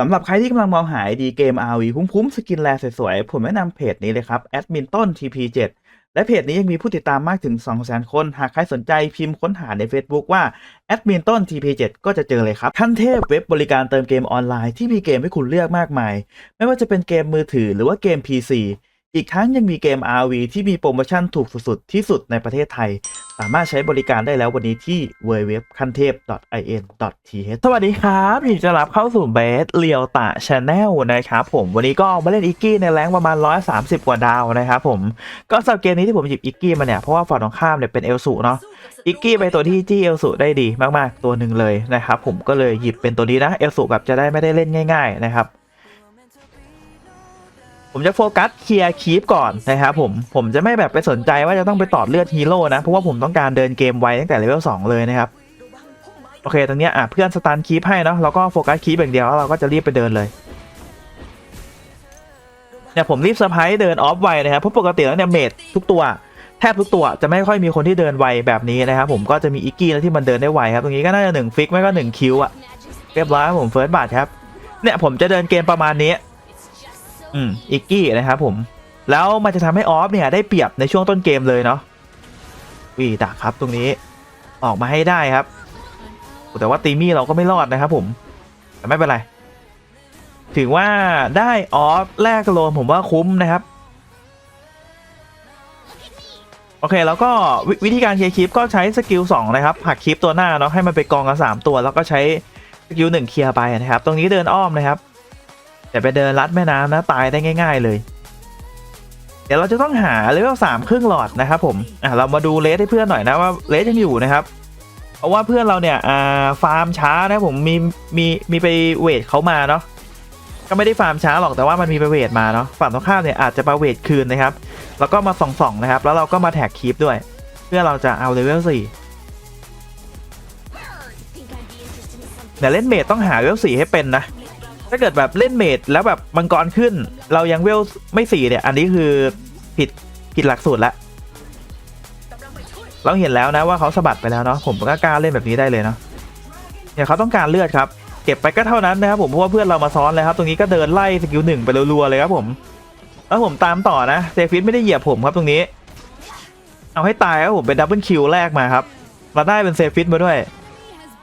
สำหรับใครที่กำลังมองหาดีเกม RV คุ้มๆสกินแลสวยๆ ผมแนะนำเพจนี้เลยครับแอดมินต้น TP7 และเพจนี้ยังมีผู้ติดตามมากถึง 200,000 คน หากใครสนใจพิมพ์ค้นหาใน Facebook ว่าแอดมินต้น TP7 ก็จะเจอเลยครับ ขั้นเทพเว็บบริการเติมเกมออนไลน์ที่มีเกมให้คุณเลือกมากมาย ไม่ว่าจะเป็นเกมมือถือหรือว่าเกม PC อีกทั้งยังมีเกม RV ที่มีโปรโมชั่นถูกสุดๆ ที่สุดในประเทศไทย สามารถใช้บริการได้แล้ววันนี้ที่ www คันเทพ in.th สวัสดีครับยินดีต้อนรับเข้าสู่เบสเลียวตะชาแนลนะครับผมวันนี้ก็มาเล่นอิกกี้ในแรงประมาณ 130 กว่าดาวนะครับผม ก็สำหรับเกมนี้ที่ผมหยิบอิกกี้มาเนี่ย เพราะว่าฝั่งตรงข้ามเนี่ยเป็นเอลสูเนาะอิกกี้เป็นตัวที่จี้เอลสูได้ดีมากๆ ตัวหนึ่งเลยนะครับผมก็เลยหยิบเป็นตัวนี้นะเอลสูแบบจะได้ไม่ได้เล่นง่าย ๆ นะครับ ผมจะโฟกัสเคลียร์คีปก่อนนะครับผมผมจะไม่แบบไปสนใจว่าจะต้องไปต่อเลือดฮีโร่นะ เพราะว่าผมต้องการเดินเกมไวตั้งแต่เลเวล2เลยนะครับโอเคตรงนี้อะเพื่อนสตันคีปให้เนาะเราก็โฟกัสคีปอย่างเดียวแล้วเราก็จะรีบไปเดินเลยเนี่ยผมรีบเซอร์ไพรส์เดินออฟไวนะครับเพราะปกติแล้วเนี่ยเมดทุกตัวแทบทุกตัวจะไม่ค่อยมีคนที่เดินไวแบบนี้นะครับผมก็จะมีอิกกี้แล้วที่มันเดินได้ไวครับตรงนี้ก็น่าจะหนึ่งฟิกไม่ก็หนึ่งคิวอะเรียบร้อยผมเฟิร์สบัตครับเนี่ยผมจะเดินเกมประมาณนี้ อืมอิกกี้นะครับผม แล้วมันจะทำให้ออฟเนี่ยได้เปรียบในช่วงต้นเกมเลยเนาะวีดักครับตรงนี้ออกมาให้ได้ครับ แต่ว่าตีมี่เราก็ไม่รอดนะครับผม แต่ไม่เป็นไร ถือว่าได้ออฟแรกโลนผมว่าคุ้มนะครับ โอเคแล้วก็วิธีการเคลียร์คลิปก็ใช้สกิล2นะครับผลักคลิปตัวหน้าเนาะให้มันไปกองกันสามตัว แล้วก็ใช้สกิลหนึ่งเคลียร์ไปนะครับ ตรงนี้เดินอ้อมนะครับ แต่ไปเดินลัดแม่น้ำนะตายได้ง่าย ๆ เลย เดี๋ยวเราจะต้องหาเลเวลสามครึ่งหลอดนะครับผมอะเรามาดูเลสให้เพื่อนหน่อยนะว่าเลสยังอยู่นะครับเพราะว่าเพื่อนเราเนี่ยอ่าฟาร์มช้านะผมมีมีมีไปเวทเขามาเนาะก็ไม่ได้ฟาร์มช้าหรอกแต่ว่ามันมีไปเวทมาเนาะฝั่งตรงข้ามเนี่ยอาจจะมาเวทคืนนะครับ แล้วก็มาส่องๆนะครับ แล้วเราก็มาแท็กคีปด้วย เพื่อเราจะเอาเลเวลสี่เดี๋ยวเล่นเมดต้องหาเลเวลสี่ให้เป็นนะ ถ้าเกิดแบบเล่นเมดแล้วแบบมังกรขึ้น เรายังเวลไม่สี่เนี่ย อันนี้คือผิดผิดหลักสูตรละเราเห็นแล้วนะว่าเขาสะบัดไปแล้วเนาะผมก็กล้าเล่นแบบนี้ได้เลยเนาะเนี่ยเขาต้องการเลือดครับเก็บไปก็เท่านั้นนะครับผมเพราะว่าเพื่อนเรามาซ้อนเลยครับ ตรงนี้ก็เดินไล่สกิลหนึ่งไปรัวๆเลยครับผมแล้วผมตามต่อนะเซฟิสไม่ได้เหยียบผมครับตรงนี้ เอาให้ตายครับผมเป็นดับเบิลคิวแรกมาครับเราได้เป็นเซฟิสมาด้วย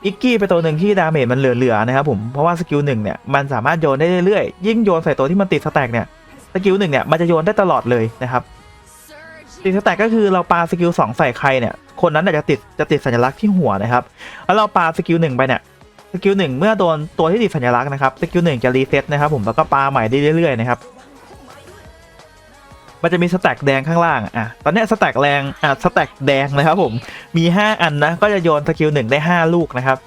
อิกกี้เป็นตัวหนึ่งที่ดาเมจมันเหลือๆนะครับผมเพราะว่าสกิลหนึ่งเนี่ยมันสามารถโยนได้เรื่อยๆยิ่งโยนใส่ตัวที่มันติดสแต็กเนี่ยสกิลหนึ่งเนี่ยมันจะโยนได้ตลอดเลยนะครับติดสแต็กก็คือเราปาสกิลสองใส่ใครเนี่ยคนนั้นน่ะจะติดจะติดสัญลักษณ์ที่หัวนะครับแล้วเราปาสกิลหนึ่งไปเนี่ยสกิลหนึ่งเมื่อโดนตัวที่ติดสัญลักษณ์นะครับสกิลหนึ่งจะรีเซ็ตนะครับผมแล้วก็ปาใหม่ได้เรื่อยๆนะครับ มันจะมีสแต็กแดงข้างล่างอะตอนนี้สแต็กแรงอะสแต็กแดงนะครับผมมี 5 อันนะก็จะโยนสกิลหนึ่งได้ 5 ลูกนะครับ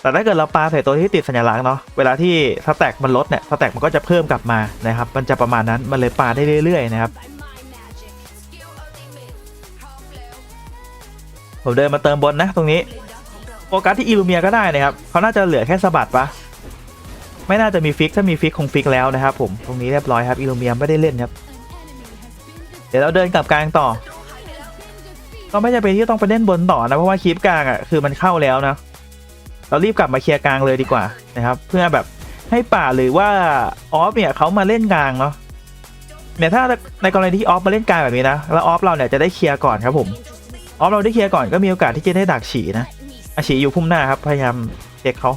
แต่ถ้าเกิดเราปาใส่ตัวที่ติดสัญลักษณ์เนาะเวลาที่สแต็กมันลดเนี่ยสแต็กมันก็จะเพิ่มกลับมานะครับมันจะประมาณนั้นมันเลยปาได้เรื่อยๆนะครับผมเดินมาเติมบนนะตรงนี้โฟกัสที่อิลูเมียก็ได้นะครับเขาน่าจะเหลือแค่สะบัดปะไม่น่าจะมีฟิกถ้ามีฟิกคงฟิกแล้วนะครับผมตรงนี้เรียบร้อยครับอิลูเมียไม่ได้เล่นครับ ดี๋ยวเราเดินกลับกลางต่อ ก็ไม่จำเป็นที่ต้องไปเล่นบนต่อนะเพราะว่าคลิปกลางอะคือมันเข้าแล้วนะ เรารีบกลับมาเคลียร์กลางเลยดีกว่านะครับ เพื่อแบบให้ป่าหรือว่าออฟเนี่ยเขามาเล่นกลางเนาะเนี่ยถ้าในกรณีที่ออฟมาเล่นกลางแบบนี้นะแล้วออฟเราเนี่ยจะได้เคลียร์ก่อนครับผมออฟเราได้เคลียร์ก่อนก็มีโอกาสที่จะได้ดักฉีนะอาฉีอยู่พุ่มหน้าครับพยายามเช็คเขา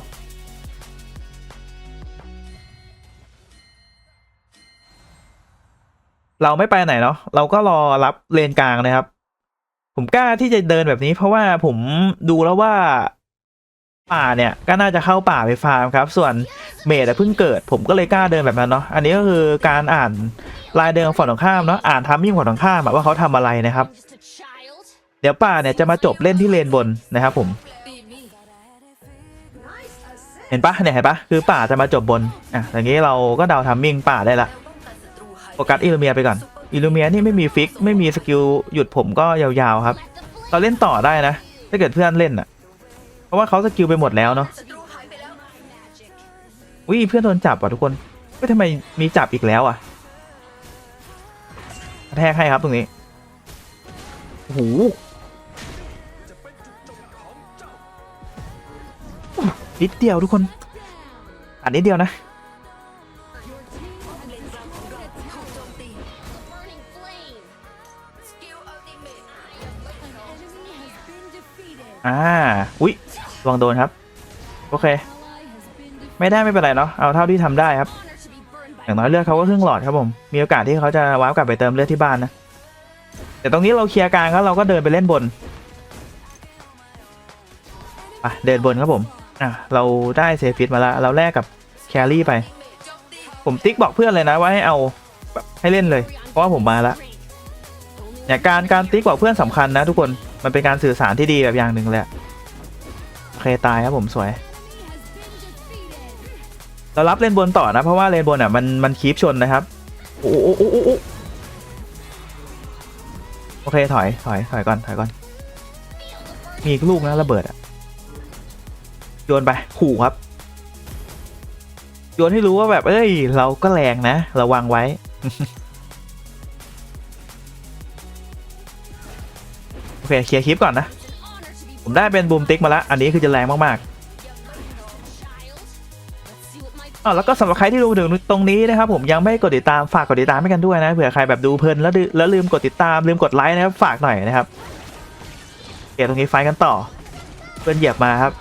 เราไม่ไปไหนเนาะเราก็รอรับเลนกลางนะครับ ผมกล้าที่จะเดินแบบนี้ เพราะว่าผมดูแล้วว่าป่าเนี่ยก็น่าจะเข้าป่าไปฟาร์มครับ ส่วนเมดเพิ่งเกิด ผมก็เลยกล้าเดินแบบนั้นเนาะอันนี้ก็คือการอ่านลายเดินของฝั่งตรงข้ามเนาะอ่านทามมิ่งฝั่งตรงข้ามว่าเขาทำอะไรนะครับ เดี๋ยวป่าเนี่ยจะมาจบเล่นที่เลนบนนะครับ ผม เห็นปะเนี่ยเห็นปะคือป่าจะมาจบบนอะอย่างนี้เราก็เดาทัมมิ่งป่าได้ละ ฟกัสอิลูเมียไปก่อนอิลูเมียนี่ไม่มีฟิก ไม่มีสกิลหยุดผมก็ยาวๆครับ เราเล่นต่อได้นะ ถ้าเกิดเพื่อนเล่นอะ เพราะว่าเขาสกิลไปหมดแล้วเนาะอุ้ยเพื่อนโดนจับอะทุกคนเฮ้ยทำไมมีจับอีกแล้วอะกระแทกให้ครับตรงนี้โอ้โหนิดเดียวทุกคนอันนิดเดียวนะ อ่า อุ้ยระวังโดนครับ โอเค ไม่ได้ไม่เป็นไรเนาะ เอาเท่าที่ทำได้ครับ อย่างน้อยเลือดเขาก็ครึ่งหลอดครับผม มีโอกาสที่เขาจะว้าวกลับไปเติมเลือดที่บ้านนะ แต่ตรงนี้เราเคลียร์กลางแล้วเราก็เดินไปเล่นบนไปเดินบนครับผม อะ เราได้เซฟิตมาแล้ว เราแลกกับแครี่ไป ผมติ๊กบอกเพื่อนเลยนะว่าให้เอาให้เล่นเลย เพราะว่าผมมาแล้วเนี่ยการการติ๊กบอกเพื่อนสำคัญนะทุกคน มันเป็นการสื่อสารที่ดีแบบอย่างหนึ่งเละโอเคตายครับผมสวย เรารับเลนบนต่อนะ เพราะว่าเลนบนอะมันมันคีปชนนะครับโอ้โอ้โอ้โอ้โอเคถอยถอยถอยก่อนถอยก่อน มีลูกนะระเบิดอะโยนไปขู่ครับโยนให้รู้ว่าแบบเอ้ย เราก็แรงนะ ระวังไว้ เคเคลียร์คลิปก่อนนะ ผมได้เป็นบูมติ๊กมาแล้ว อันนี้คือจะแรงมากๆอ๋อแล้วก็สำหรับใครที่ดูถึงตรงนี้นะครับ ผมยังไม่กดติดตามฝากกดติดตามให้กันด้วยนะเผื่อใครแบบดูเพลินแล้วแล้วลืมกดติดตามลืมกดไลค์นะครับฝากหน่อยนะครับโอเคตรงนี้ไฟกันต่อ เพื่อนเหยียบมาครับ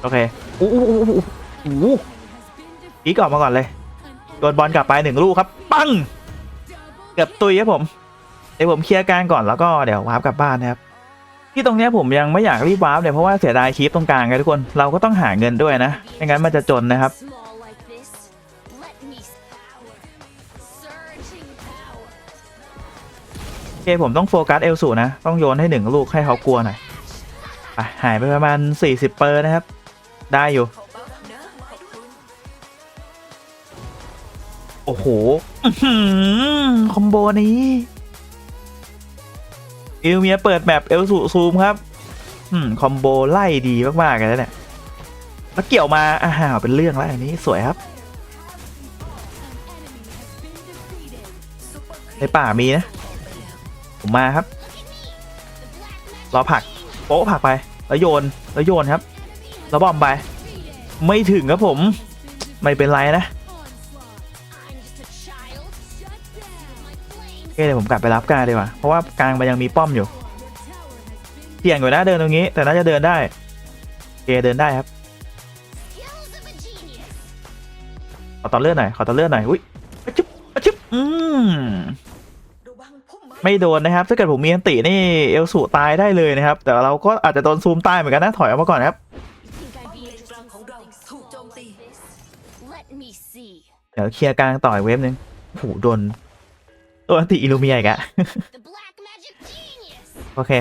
โอเคอู้อู้อู้อู้อู้อีกออกมาก่อนเลยโดนบอลกลับไปหนึ่งลูกครับ ปังเกือบตุยครับผมเดี๋ยวผมเคลียร์กางก่อนแล้วก็เดี๋ยววาร์ปกลับบ้านนะครับ ที่ตรงเนี้ยผมยังไม่อยากรีบวาร์ปเลยเพราะว่าเสียดายคลิปตรงกลางไงทุกคนเราก็ต้องหาเงินด้วยนะไม่งั้นมันจะจนนะครับ โอเคผมต้องโฟกัสเอลสูนะ ต้องโยนให้หนึ่งลูกให้เขากลัวหน่อยไปหายไปประมาณ 40 เปอร์นะครับ ได้อยู่ โอ้โหคอมโบนี้ อลเมียเปิดแบบเอลสูซูมครับอืมคอมโบไล่ดีมากๆเลยนะเนี่ยแล้วเกี่ยวมาอ้าวเป็นเรื่องแล้วอันนี้สวยครับ ในป่ามีนะ ผมมาครับ รอผักโป๊ะผักไป แล้วโยน แล้วโยนครับ แล้วบอมไป ไม่ถึงครับผม ไม่เป็นไรนะ เคเดี๋ยวผมกลับไปรับกลางดีกว่า เพราะว่ากลางมันยังมีป้อมอยู่เสี่ยงอยู่นะเดินตรงนี้ แต่น่าจะเดินได้เคเดินได้ครับขอต่อเลื่อดหน่อยขอต่อเลื่อดหน่อยอุ้ยอะจุ๊บอะจุ๊บอืมไม่โดนนะครับ ถ้าเกิดผมมีอันตินี่เอลสูตายได้เลยนะครับ แต่เราก็อาจจะโดนซูมตายเหมือนกันนะถอยออกมาก่อนครับเดี๋ยวเคลียร์กลางต่ออีกเวฟนึงโอ้โหโดน โดนอันติอิลูเมียอีกอะ The black magic genius. โอเค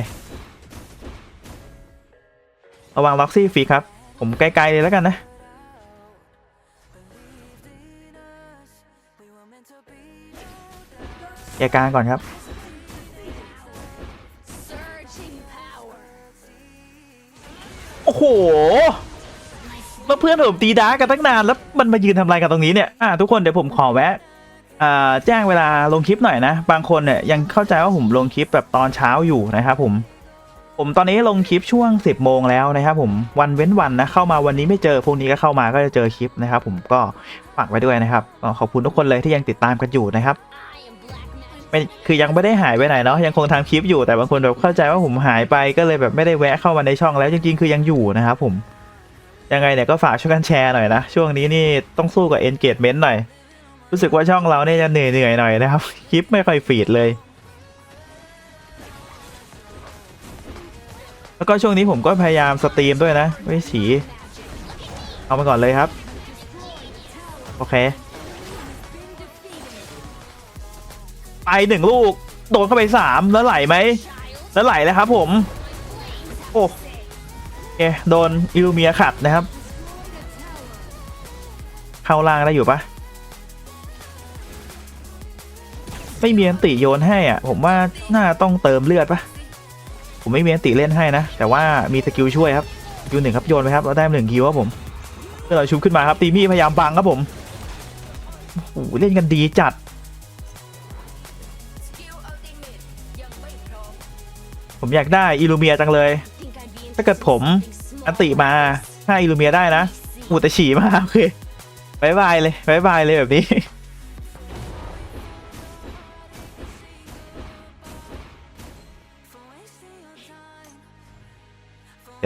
ระวังล็อกซี่ฟรีครับ ผมไกลๆเลยแล้วกันนะแยกกลางก่อนครับ Surging power. โอ้โหแล้วเพื่อนผมตีดาร์กกันตั้งนานแล้วมันมายืนทำอะไรกันตรงนี้เนี่ย อ่าทุกคนเดี๋ยวผมขอแวะอ่า แจ้งเวลาลงคลิปหน่อยนะ บางคนเนี่ยยังเข้าใจว่าผมลงคลิปแบบตอนเช้าอยู่นะครับผม ผมตอนนี้ลงคลิปช่วง 10โมงแล้วนะครับผมวันเว้นวันนะเข้ามาวันนี้ไม่เจอพรุ่งนี้ก็เข้ามาก็จะเจอคลิปนะครับผมก็ฝากไว้ด้วยนะครับขอบคุณทุกคนเลยที่ยังติดตามกันอยู่นะครับไม่คือยังไม่ได้หายไปไหนเนาะยังคงทำคลิปอยู่แต่บางคนแบบเข้าใจว่าผมหายไปก็เลยแบบไม่ได้แวะเข้ามาในช่องแล้วจริงๆคือยังอยู่นะครับผมยังไงเนี่ยก็ฝากช่วยกันแชร์หน่อยนะช่วงนี้นี่ต้องสู้กับ engagement หน่อย รู้สึกว่าช่องเราเนี่ยจะเหนื่อยๆหน่อยนะครับ คลิปไม่ค่อยฟีดเลย แล้วก็ช่วงนี้ผมก็พยายามสตรีมด้วยนะไม่ฉีเอามาก่อนเลยครับ โอเค ไปหนึ่งลูก โดนเข้าไปสามแล้วไหลไหม แล้วไหลแล้วครับผม โอ้โอเคโดนอิลูเมียขัดนะครับ เข้าล่างได้อยู่ปะ ไม่มีอันติโยนให้อะ ผมว่าน่าต้องเติมเลือดปะผมไม่มีอันติเล่นให้นะ แต่ว่ามีสกิลช่วยครับสกิลหนึ่งครับโยนไปครับเราได้หนึ่งคิวครับผมเพื่อเราชุบขึ้นมาครับตีมี่พยายามบังครับผมโอ้โหเล่นกันดีจัด ผมอยากได้อิลูเมียจังเลย ถ้าเกิดผมอันติมาถ้าอิลูเมียได้นะอูแต่ฉี่มาโอเคบายบายเลยบายบายเลยแบบนี้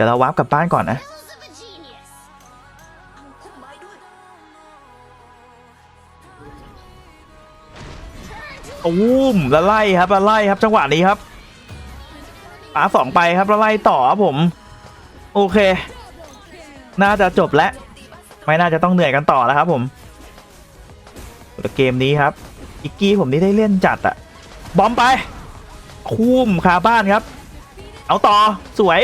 ดี๋ยวเราวาร์ปกลับบ้านก่อนนะ Tools of a genius พุ่มไม้ด้วยตูมแล้วไล่ครับแล้วไล่ครับจังหวะนี้ครับปาสองไปครับแล้วไล่ต่อครับผม โอเค น่าจะจบแล้ว ไม่น่าจะต้องเหนื่อยกันต่อแล้วครับผมแต่เกมนี้ครับ อิกกี้ผมนี่ได้เล่นจัดอะบอมไป คุ้มคาบ้านครับ เอาต่อสวย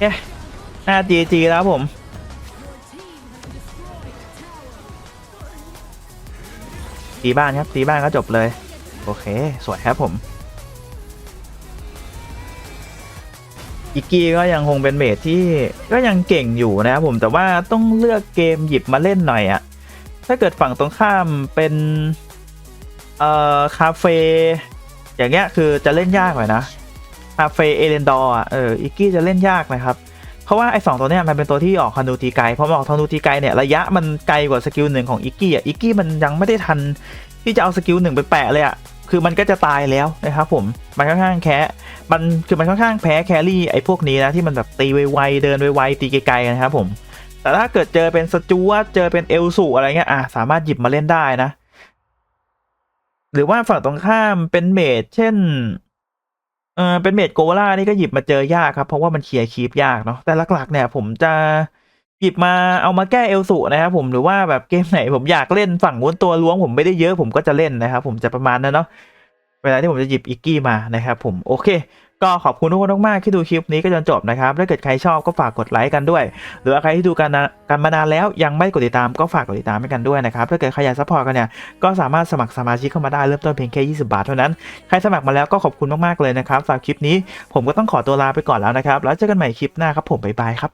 เอ๊ะหน้าจีจีแล้วผม ตีบ้านครับ ตีบ้านก็จบเลย โอเค สวยครับผมอิกกี้ก็ยังคงเป็นเมทที่ก็ยังเก่งอยู่นะครับผมแต่ว่าต้องเลือกเกมหยิบมาเล่นหน่อยอะถ้าเกิดฝั่งตรงข้ามเป็นเอ่อคาเฟ่อย่างเงี้ยคือจะเล่นยากหน่อยนะ คาเฟเอเลนดอร์อะเอออิกกี้จะเล่นยากนะครับ เพราะว่าไอ้สองตัวเนี้ยมันเป็นตัวที่ออกคานูตีไกลพอมันออกคานูตีไกลเนี่ยระยะมันไกลกว่าสกิลหนึ่งของอิกกี้อะอิกกี้มันยังไม่ได้ทันที่จะเอาสกิลหนึ่งไปแปะเลยอะคือมันก็จะตายแล้วนะครับผม มันค่อนข้างแค่มันคือมันค่อนข้างแพ้แครี่ไอ้พวกนี้นะที่มันแบบตีไวๆเดินไวๆตีไกลๆนะครับผม แต่ถ้าเกิดเจอเป็นสจวตเจอเป็นเอลสูอะไรเงี้ยอะสามารถหยิบมาเล่นได้นะ หรือว่าฝั่งตรงข้ามเป็นเมดเช่น เออเป็นเมดโกล่านี่ก็หยิบมาเจอยากครับ เพราะว่ามันเคลียร์คีปยากเนาะแต่หลักๆเนี่ยผมจะหยิบมาเอามาแก้เอลสูนะครับผมหรือว่าแบบเกมไหนผมอยากเล่นฝั่งวนตัวล้วงผมไม่ได้เยอะผมก็จะเล่นนะครับผมจะประมาณนั้นเนาะเวลาที่ผมจะหยิบอิกกี้มานะครับผมโอเค ก็ขอบคุณทุกคนมากๆที่ดูคลิปนี้ก็จนจบนะครับ ถ้าเกิดใครชอบก็ฝากกดไลค์กันด้วย หรือว่าใครที่ดูกันนะกันมานานแล้วยังไม่กดติดตามก็ฝากกดติดตามให้กันด้วยนะครับ ถ้าเกิดใครอยากซัพพอร์ตกันเนี่ยก็สามารถสมัครสมาชิกเข้ามาได้เริ่มต้นเพียงแค่ 20 บาทเท่านั้น ใครสมัครมาแล้วก็ขอบคุณมากๆเลยนะครับสำหรับคลิปนี้ผมก็ต้องขอตัวลาไปก่อนแล้วนะครับ แล้วเจอกันใหม่คลิปหน้าครับผมบ๊ายบายครับ